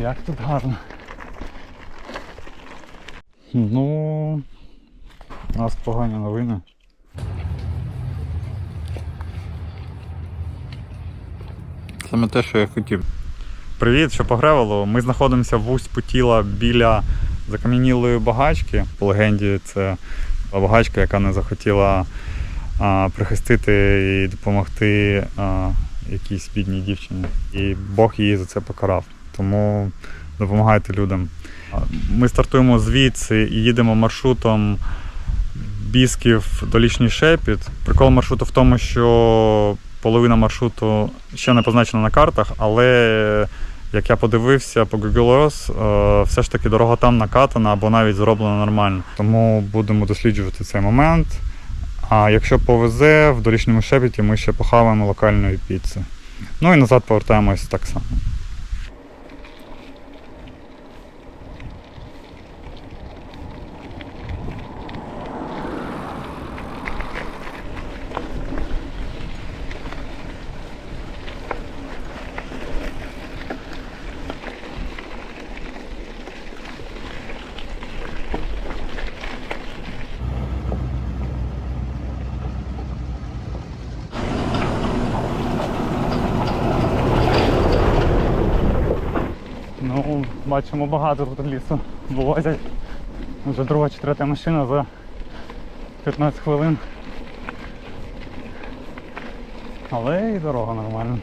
як тут гарно. Ну, у нас погані новини. Саме те, що я хотів. Привіт, що по Гревелу. Ми знаходимося в усть Путіла біля закам'янілої багачки. По легенді, це багачка, яка не захотіла а, прихистити і допомогти а, якійсь бідній дівчині. І Бог її за це покарав. Тому допомагайте людям. Ми стартуємо звідси і їдемо маршрутом Бісків Долічний Шепіт. Прикол маршруту в тому, що половина маршруту ще не позначена на картах, але як я подивився по Google Earth, е, все ж таки дорога там накатана або навіть зроблена нормально. Тому будемо досліджувати цей момент. А якщо повезе, в дорічному шепіті ми ще похаваємо локальної піци. Ну і назад повертаємось так само. Ну, бачимо багато тут лісу вивозять. Вже друга чи машина за 15 хвилин. Але і дорога нормальна.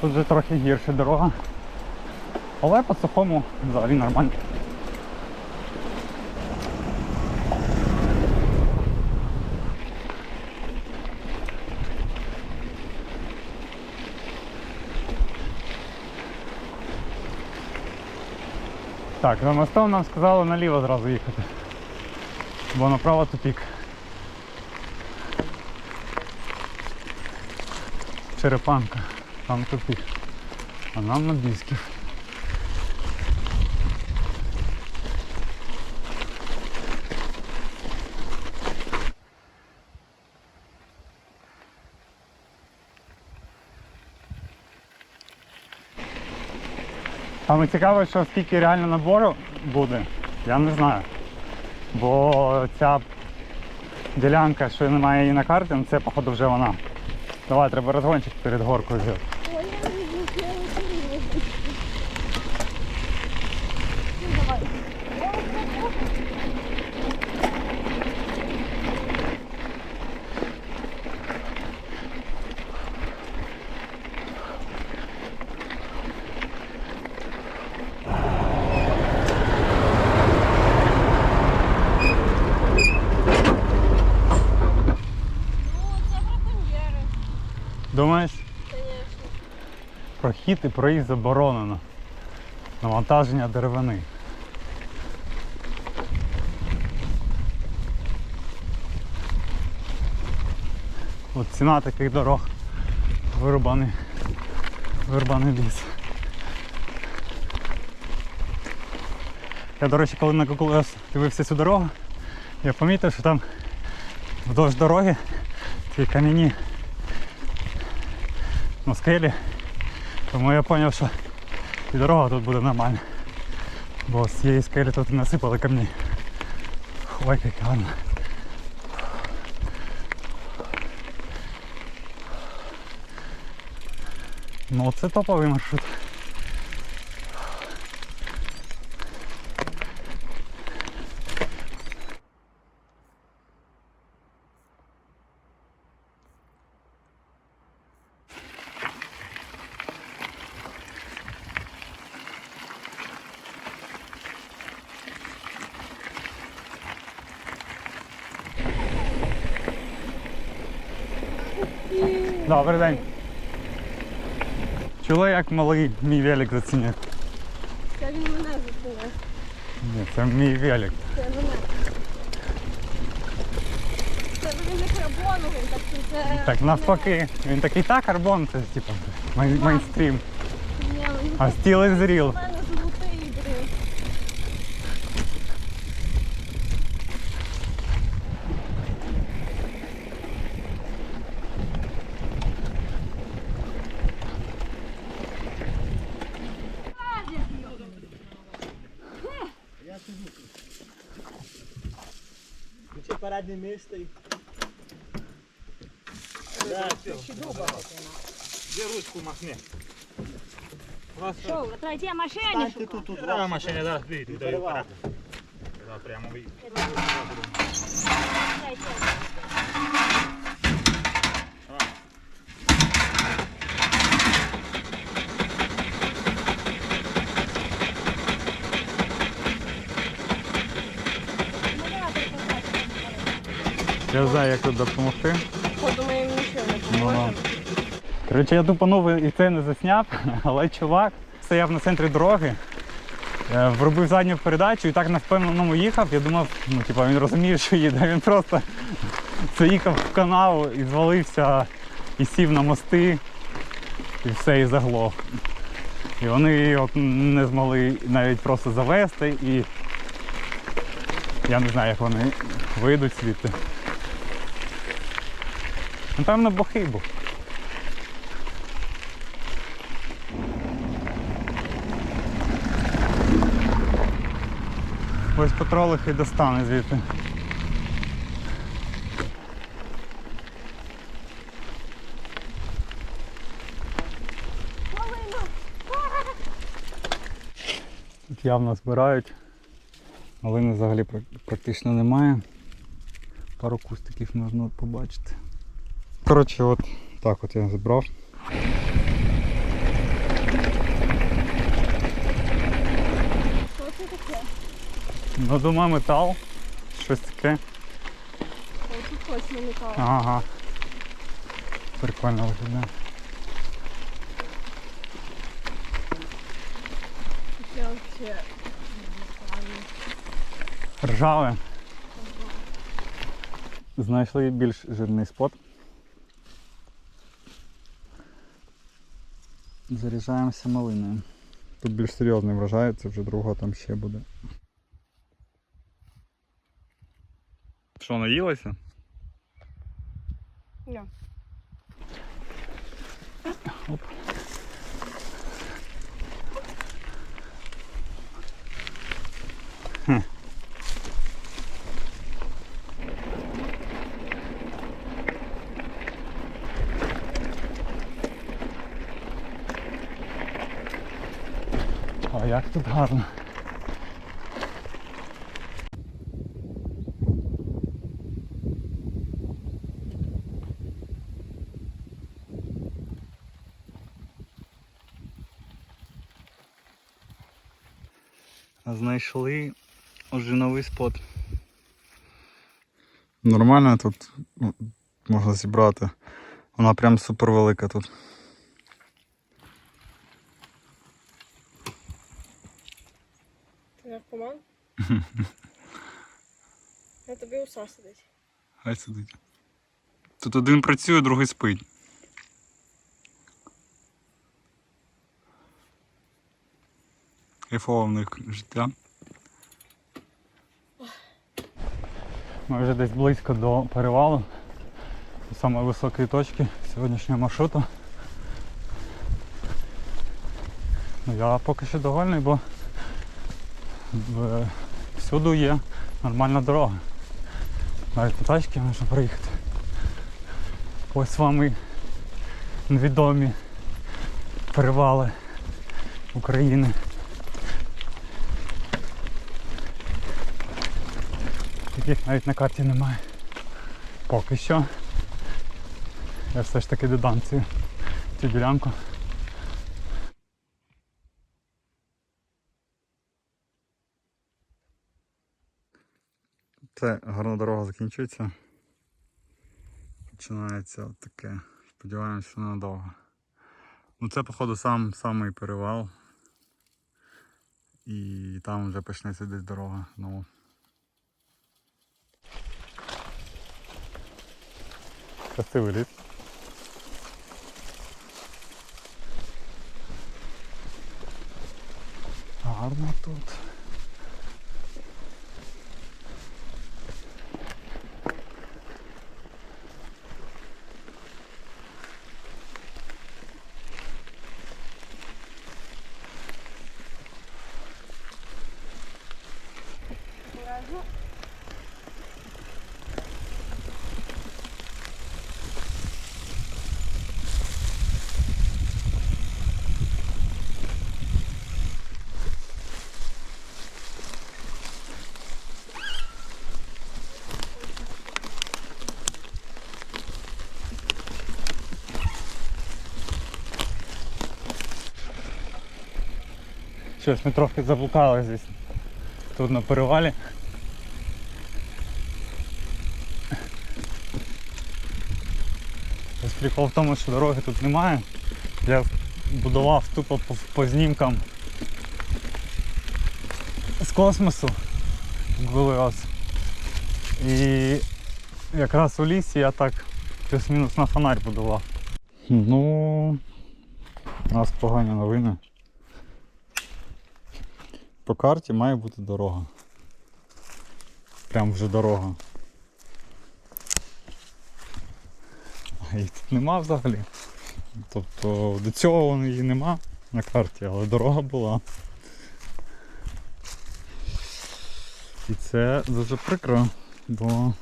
Тут вже трохи гірша дорога. Але по сухому взагалі нормально. Так, за мостом нам сказали наліво зразу їхати. Бо направо тупік. Черепанка, там тупік. А нам на Бісків. Саме цікаве, що скільки реально набору буде, я не знаю. Бо ця ділянка, що немає її на карті, ну, це походу вже вона. Давай, треба розгончик перед горкою зробити. Ой, я не знаю, я не знаю. Ну, давай. Ну, це браконьєри, Думаєш, звісно. прохід і проїзд заборонено. Навантаження деревини. От ціна таких дорог. Вирубаний, вирубаний ліс. Я, до речі, коли на Google Earth дивився цю дорогу, я помітив, що там вдовж дороги ці кам'яні на скелі. Тому я зрозумів, що і дорога тут буде нормальна. Бо з цієї скелі тут насипали камні. Ой, як гарно. Ну це топовий маршрут. Добрий день. Чули, як малий мій велик зацінив? Це він мене зупинив. Ні, це мій велик. Це мене. Це він не карбоновий, так це... Так навпаки, він такий та карбон, це типу мейнстрім. А стіл із ріл. у мене золотий. Я піду. Парадне місце. Де ручку махни? Що, ви третя машині Станьте тут, тут. Да, машині, да, вийду, даю перевал. Прямо Да, прямо вийду. Я знаю, як тут допомогти. Подумаємо, нічого не Ну. Коротше, я тупанув і це не засняв, але чувак стояв на центрі дороги, е, вробив задню передачу і так на впевненому їхав. Я думав, ну типа він розуміє, що їде. Він просто заїхав в канаву і звалився і сів на мости, і все, і заглох. І вони його не змогли навіть просто завести і я не знаю, як вони вийдуть звідти. Напевно, бохий був. Ось патролих і достане звідти. Тут явно збирають. Малини взагалі практично немає. Пару кустиків можна побачити. Коротше, от так от я зібрав. Що це таке? Ну, думаю, метал. Щось таке. Тут точно не. Ага. Прикольно виглядає. Це странно. Ржаве. Знайшли більш жирний спот. Заряджаємося малиною. Тут більш серйозний врожай, це вже друга там ще буде. Що, наїлася? Ні. Оп. Хм. А як тут гарно. Знайшли вже новий спот. Нормально тут ну, можна зібрати. Вона прям супер велика тут. Ти наркоман? Я тобі уса сидить. Хай сидить. Тут один працює, другий спить. Кайфове в них життя. Ми вже десь близько до перевалу, до самої високої точки сьогоднішнього маршруту. Ну, я поки що довольний, бо в- всюди є нормальна дорога. Навіть по тачці можна проїхати. Ось вам і невідомі перевали України. Яких навіть на карті немає. Поки що. Я все ж таки додам цю, цю ділянку. Це гарна дорога закінчується. Починається таке. Сподіваємося, надовго. Ну це, походу, сам самий перевал. І там вже почнеться десь дорога знову. Красивий ліс. Гарно тут. Щось ми трохи заблукали здесь. Тут на перевалі. Ось Прикол в тому, що дороги тут немає. Я будував тупо по, по знімкам з космосу раз. І якраз у лісі я так плюс-мінус на фонарь будував. Ну, у нас погані новини. По карті має бути дорога. Прям вже дорога. А її тут нема взагалі. Тобто до цього її нема на карті, але дорога була. І це дуже прикро, бо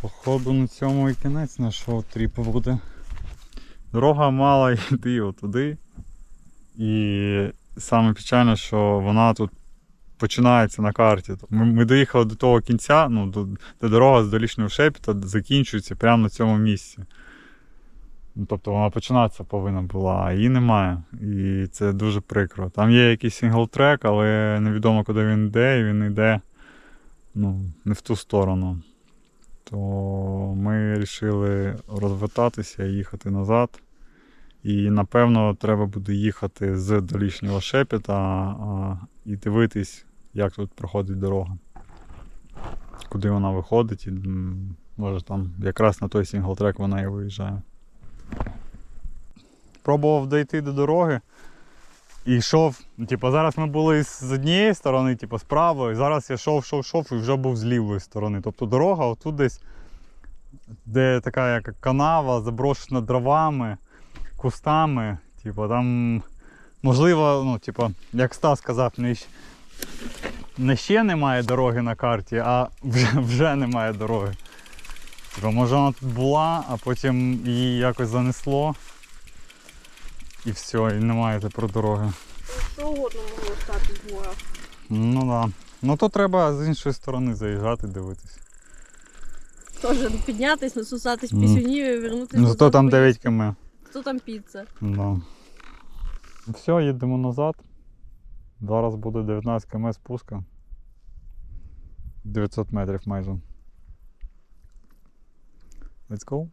походу на цьому і кінець нашого тріпу буде. Дорога мала йти отуди. І саме печальне, що вона тут починається на карті. Тобто Ми, ми доїхали до того кінця, ну, до, де дорога з долічного шепіта закінчується прямо на цьому місці. Ну, тобто вона починатися повинна була, а її немає. І це дуже прикро. Там є якийсь сингл-трек, але невідомо, куди він йде, і він йде ну, не в ту сторону. То ми вирішили розвертатися і їхати назад. І напевно треба буде їхати з долішнього шепіта а, і дивитись, як тут проходить дорога. Куди вона виходить, і може там якраз на той сінглтрек вона і виїжджає. Пробував дійти до дороги і йшов. Типу, зараз ми були з однієї сторони, типу, з правої, зараз я йшов, йшов, йшов і вже був з лівої сторони. Тобто дорога отут десь, де така як канава, заброшена дровами кустами. Типу, там можливо, ну, типу, як Стас сказав, не, не ще немає дороги на карті, а вже, вже немає дороги. Типу, може вона тут була, а потім її якось занесло. І все, і немає тепер дороги. Що угодно могло стати з гора. Ну так. Да. Ну то треба з іншої сторони заїжджати, дивитись. Теж піднятись, насусатись пісюнів і вернутися. Ну зато там 9 км. Хто там піца? Ну. Все, їдемо назад. Зараз буде 19 км спуска. 900 метрів майже. Let's go.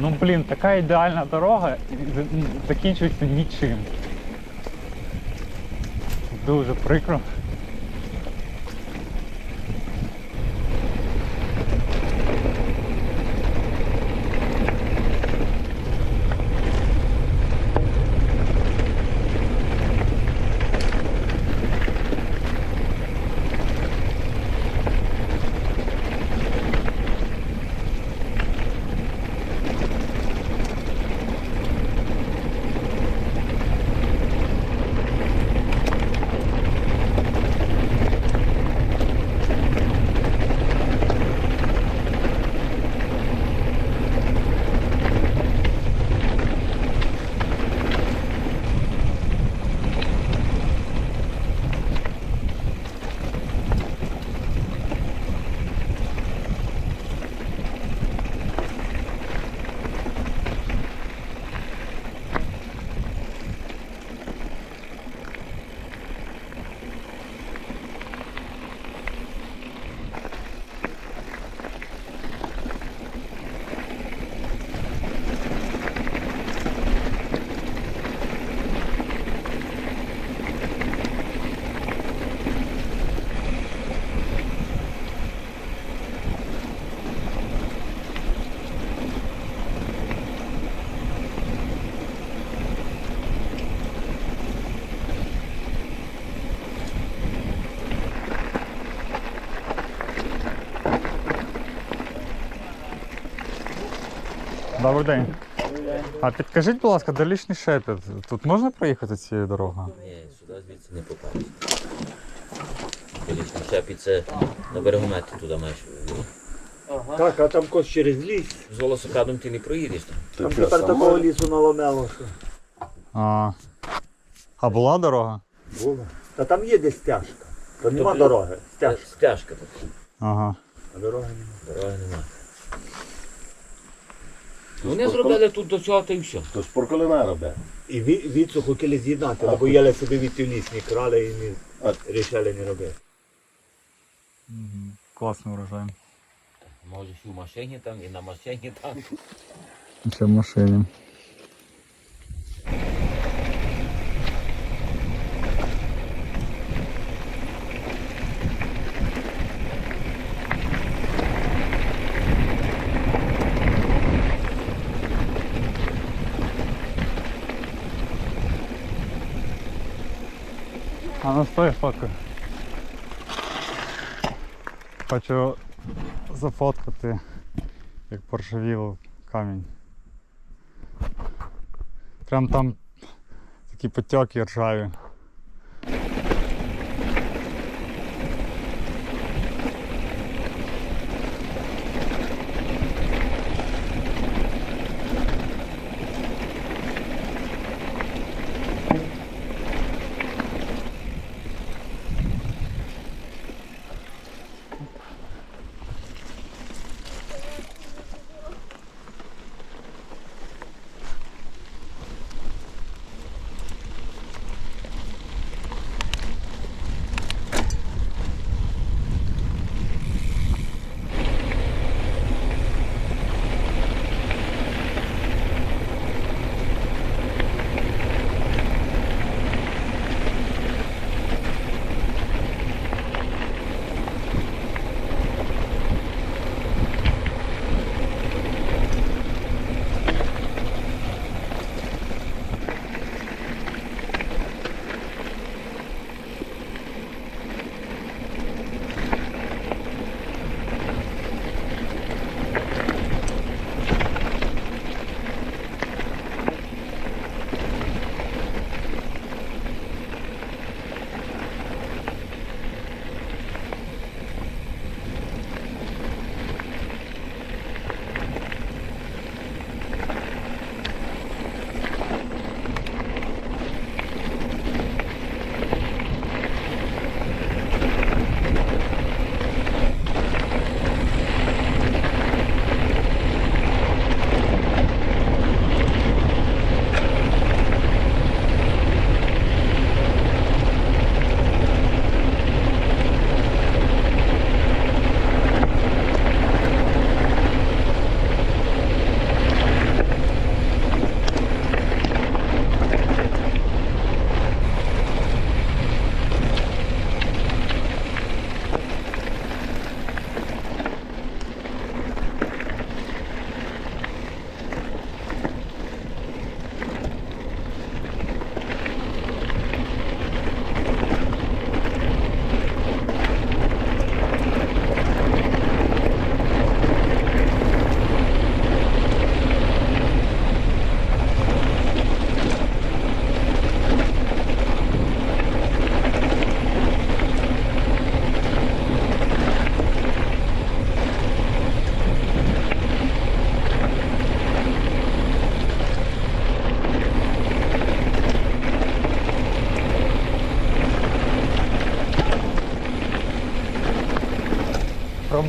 Ну блін, така ідеальна дорога закінчується нічим. Дуже прикро. Добрий день. А підкажіть, будь ласка, долічний шепіт. Тут можна проїхати цією дорогою? Ні, сюди звідси не попадеш. Колись на це на берегометі туди маєш. Так, а там кось через ліс. З велосипедом ти не проїдеш там. Там тепер такого лісу наломело, що А, а була дорога? було. Та там є десь стяжка. То нема Тобто- дороги. Стяжка. стяжка така. Ага. А дороги нема. Дороги нема. Вони зробили тут до цього та й все. То спорколина робить. І ві- відсу хотіли з'єднати, але бояли собі від ліс не крали і не А. рішали не робити. Класний урожай. Можеш і в машині там, і на машині там. Це в машині. А ну стой, фоткай. Хочу зафоткати, як поржавів камінь. Прям там такі потеки ржаві.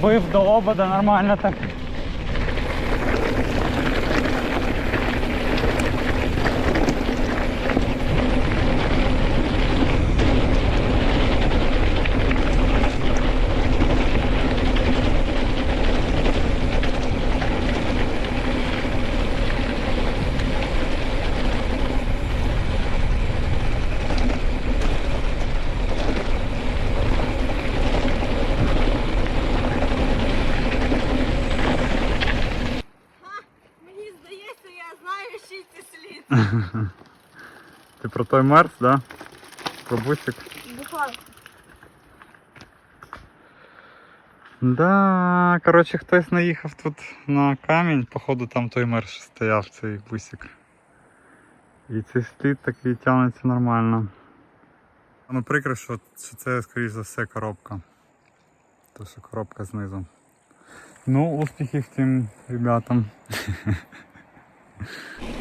Пробив до обода нормально так. Той мерз, да? Про бусик. Буквально. Да, коротше, хтось наїхав тут на камінь, походу там той мер що стояв, цей бусик. І цей слід такий тягнеться нормально. Ну прикро, що це, скоріш за все, коробка. То що коробка знизу. Ну, успіхів тим ребятам.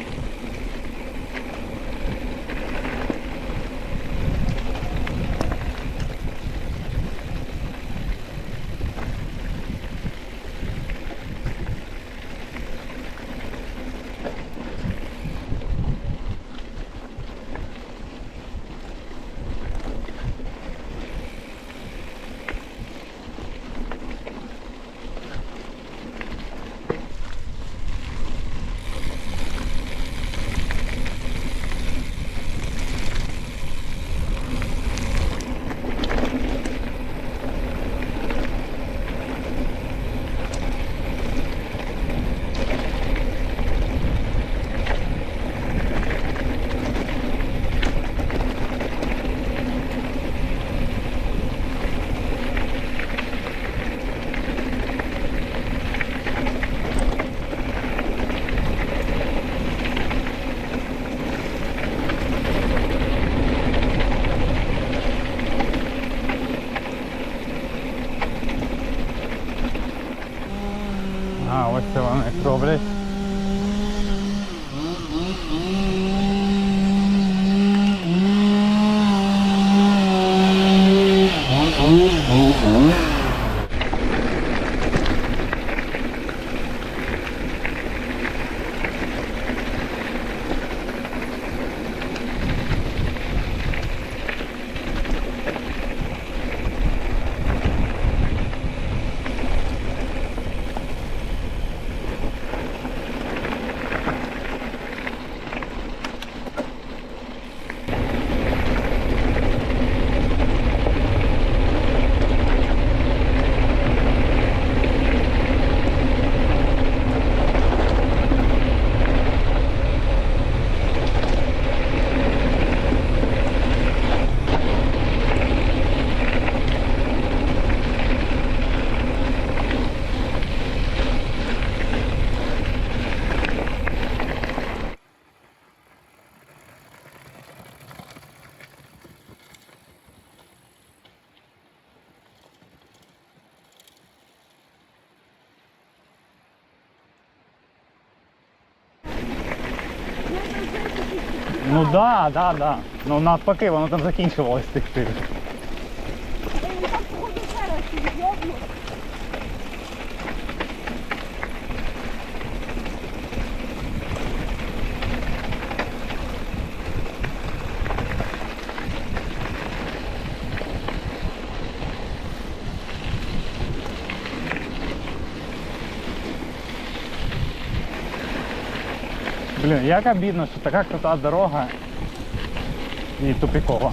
Ну да, да, да. Ну навпаки, воно там закінчувалось тих тих. Як обідно, що така крута дорога і тупікова.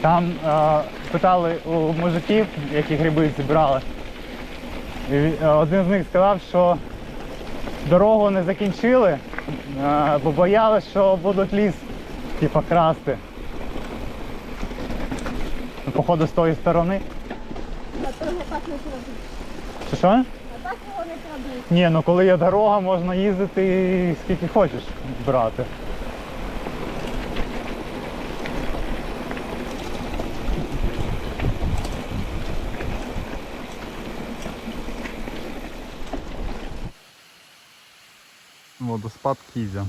Там е, питали у мужиків, які гриби зібрали. І е, один з них сказав, що дорогу не закінчили, е, бо боялись, що будуть ліс типа красти. Походу з тої сторони. А того так не крадуть. Чи що? А так його не крадуть. Ні, ну коли є дорога, можна їздити скільки хочеш брати. Водоспад Кізя.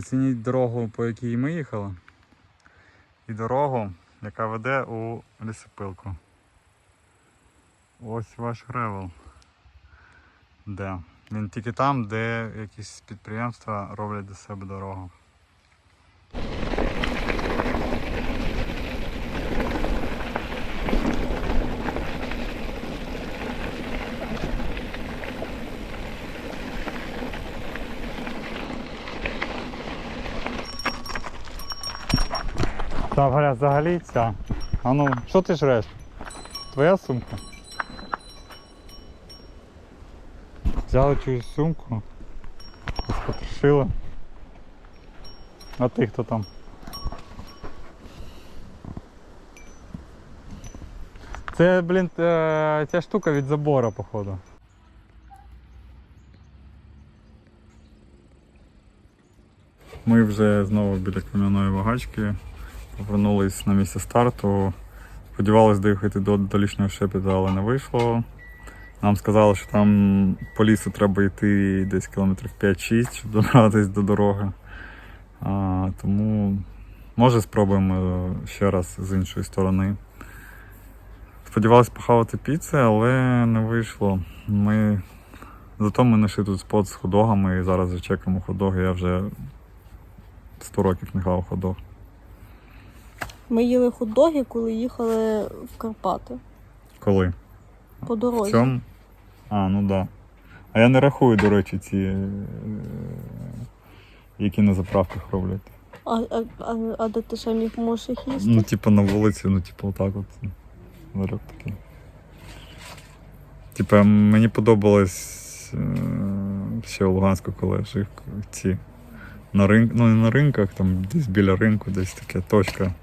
Зацініть дорогу, по якій ми їхали, і дорогу, яка веде у лісопилку. Ось ваш гревел. Де? Він тільки там, де якісь підприємства роблять до себе дорогу. Там говорять, взагалі ця. А ну, що ти жреш? Твоя сумка? Взяли чиюсь сумку, потрошили. А ти хто там? Це, блін, е, ця штука від забора, походу. Ми вже знову біля кам'яної вагачки. Повернулись на місце старту. Сподівалися доїхати до долішнього шепіта, але не вийшло. Нам сказали, що там по лісу треба йти десь кілометрів 5-6, щоб добратися до дороги. А, тому може спробуємо ще раз з іншої сторони. Сподівалися похавати піци, але не вийшло. Ми... Зато ми знайшли тут спот з ходогами і зараз чекаємо ходоги. Я вже 100 років не хавав ходог. Ми їли хот-доги, коли їхали в Карпати Коли? по В дорозі. цьому? А, ну так. Да. А я не рахую, до речі, ці, е, які на заправках роблять. А, а, а, а де ти ще міг можеш їх їсти? Ну, типу на вулиці, ну, типу, отак от. Ларьок такий. Типа, мені подобалось е, ще у Луганську, коли я жив ці. На ринку, ну не на ринках, там десь біля ринку, десь така точка.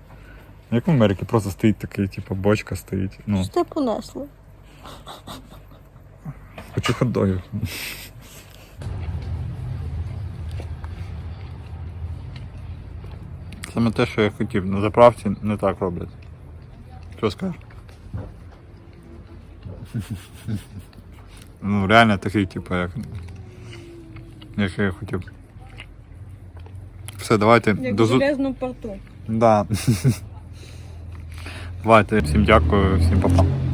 Як в Америці, просто стоїть такий, типу, бочка стоїть. Ну, Що ти понесли? хочу хот-догів. Саме те, що я хотів. На заправці не так роблять. Що скажеш? ну, реально такий, типу, як. Як я хотів. Все, давайте. Як до в железному порту. Да. Давайте, всім дякую, всім па-па.